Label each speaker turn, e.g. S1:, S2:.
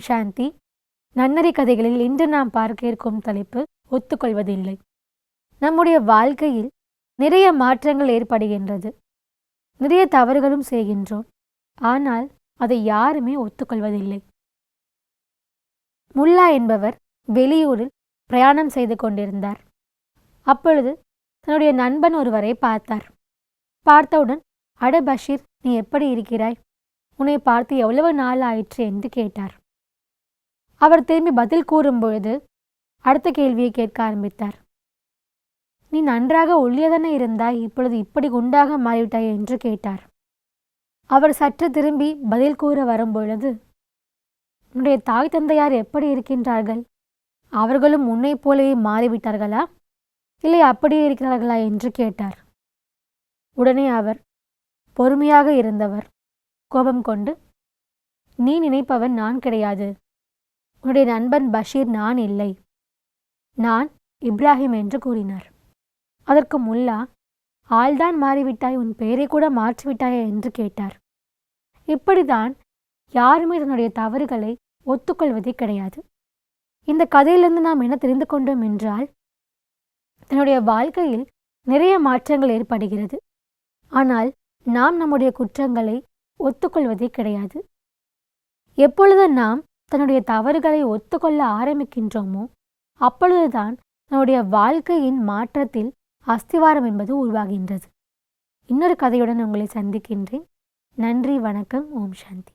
S1: சாந்தி. நன்னறி கதைகளில் இன்று நாம் பார்க்க இருக்கும் தலைப்பு ஒத்துக்கொள்வதில்லை. நம்முடைய வாழ்க்கையில் நிறைய மாற்றங்கள் ஏற்படுகின்றது. நிறைய தவறுகளும் செய்கின்றோம். ஆனால் அதை யாருமே ஒத்துக்கொள்வதில்லை. முல்லா என்பவர் வெளியூரில் பிரயாணம் செய்து கொண்டிருந்தார். அப்பொழுது தன்னுடைய நண்பன் ஒருவரை பார்த்தார். பார்த்தவுடன் அட பஷீர் நீ எப்படி இருக்கிறாய்? உன்னை பார்த்து எவ்வளவு நாள் ஆயிற்று? என்று கேட்டார். அவர் திரும்பி பதில் கூறும்பொழுது அடுத்த கேள்வியை கேட்க ஆரம்பித்தார். நீ நன்றாக ஒல்லியதானே இருந்தாய் இப்பொழுது இப்படி குண்டாக மாறிவிட்டாய்? என்று கேட்டார். அவர் சற்று திரும்பி பதில் கூற வரும்பொழுது உன்னுடைய தாய் தந்தையார் எப்படி இருக்கின்றார்கள்? அவர்களும் உன்னைப் போலவே மாறிவிட்டார்களா? இல்லை அப்படியே இருக்கிறார்களா? என்று கேட்டார். உடனே அவர் பொறுமையாக இருந்தவர். கோபம் கொண்டு நீ நினைப்பவன் நான் கிடையாது. உன்னுடைய நண்பன் பஷீர் நான் இல்லை. நான் இப்ராஹிம் என்று கூறினார். அதற்கு முல்லா ஆள்தான் மாறிவிட்டாய் உன் பெயரை கூட மாற்றிவிட்டாயா? என்று கேட்டார். இப்படிதான் யாருமே தன்னுடைய தவறுகளை ஒத்துக்கொள்வதே கிடையாது. இந்த கதையிலிருந்து நாம் என்ன தெரிந்து கொண்டோம் என்றால் தன்னுடைய வாழ்க்கையில் நிறைய மாற்றங்கள் ஏற்படுகிறது. ஆனால் நாம் நம்முடைய குற்றங்களை ஒத்துக்கொள்வதே கிடையாது. எப்பொழுது நாம் தன்னுடைய தவறுகளை ஒத்துக்கொள்ள ஆரம்பிக்கின்றோமோ அப்பொழுதுதான் நம்முடைய வாழ்க்கையின் மாற்றத்தில் அஸ்திவாரம் என்பது உருவாகின்றது. இன்னொரு கதையுடன் உங்களை சந்திக்கின்றேன். நன்றி வணக்கம் ஓம் சாந்தி.